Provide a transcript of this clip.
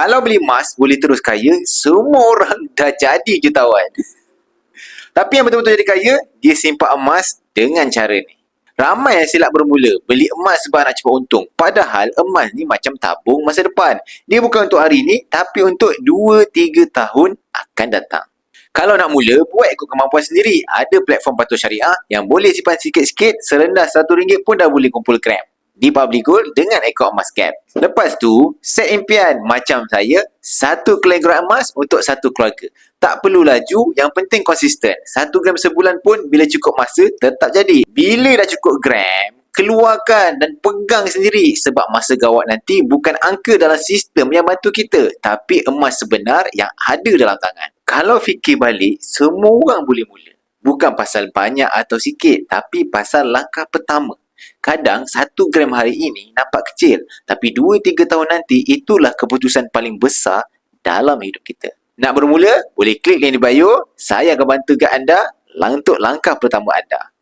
Kalau beli emas boleh terus kaya, semua orang dah jadi jutawan. Tapi yang betul-betul jadi kaya, dia simpan emas dengan cara ni. Ramai yang silap bermula beli emas sebab nak cepat untung. Padahal emas ni macam tabung masa depan. Dia bukan untuk hari ni tapi untuk 2-3 tahun akan datang. Kalau nak mula, buat ikut kemampuan sendiri. Ada platform patuh syariah yang boleh simpan sikit-sikit serendah RM1 pun dah boleh kumpul gram. Di Public Gold dengan ekor emas cap. Lepas tu, set impian macam saya, satu kilogram emas untuk satu keluarga. Tak perlu laju, yang penting konsisten. Satu gram sebulan pun bila cukup masa, tetap jadi. Bila dah cukup gram, keluarkan dan pegang sendiri sebab masa gawat nanti bukan angka dalam sistem yang bantu kita tapi emas sebenar yang ada dalam tangan. Kalau fikir balik, semua orang boleh mula. Bukan pasal banyak atau sikit tapi pasal langkah pertama. Kadang satu gram hari ini nampak kecil tapi dua tiga tahun nanti itulah keputusan paling besar dalam hidup kita. Nak bermula? Boleh klik link di bio. Saya akan bantu kat anda untuk langkah pertama anda.